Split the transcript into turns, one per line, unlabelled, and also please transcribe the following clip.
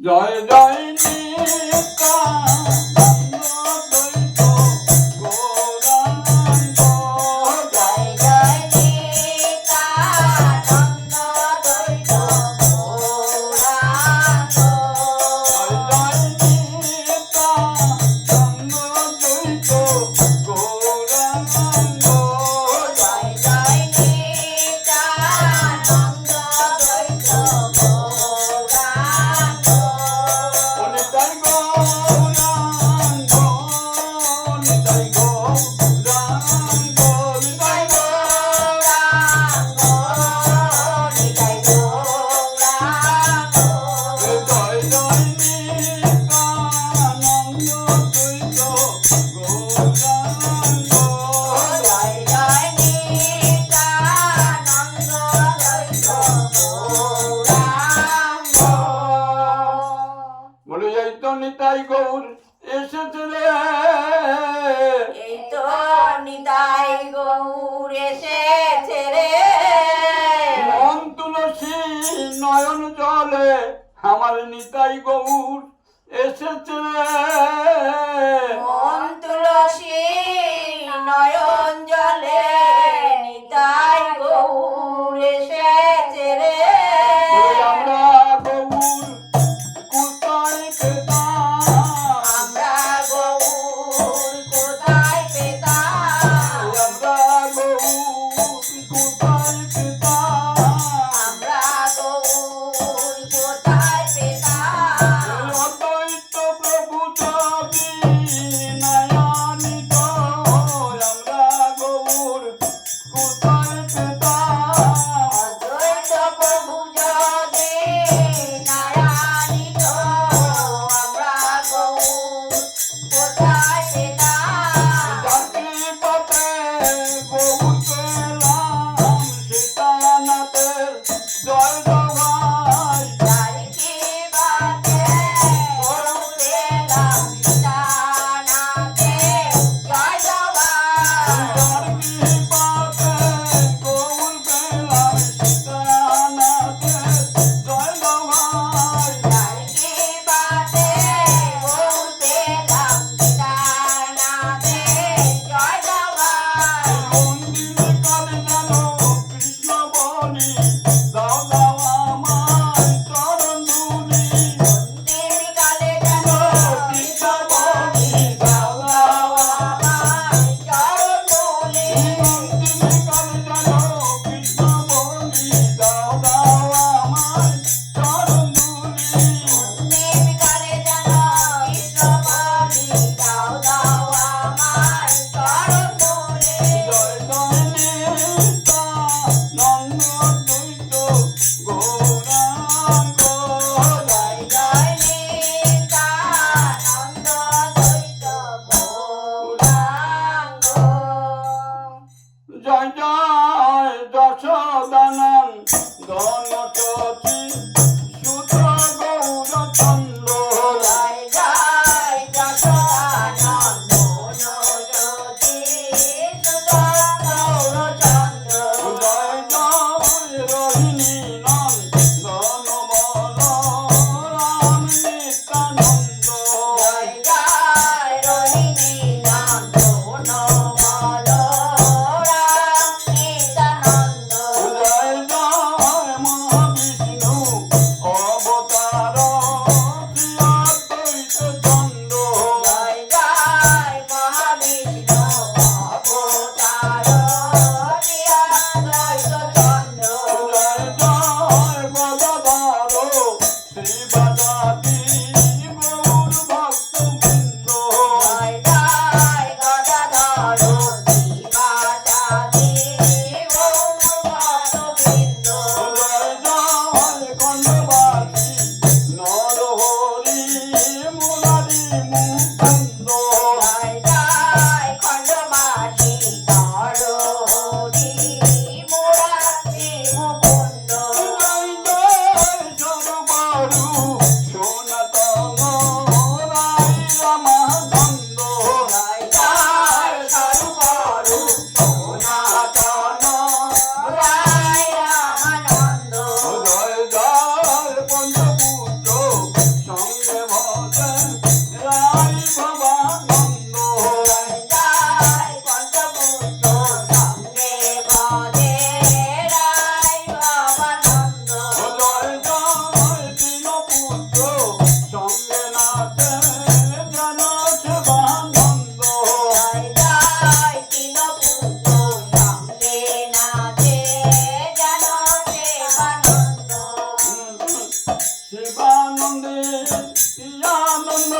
জয় জয় নেতা। গৌর এসেছে রে। মন তুলসী নয়ন জলে আমার নিতাই গৌর এসেছে রে।
মন তুলসী নয়ন
সদানন গণচত Baba. শিবানন্দে ইয়ানন্দ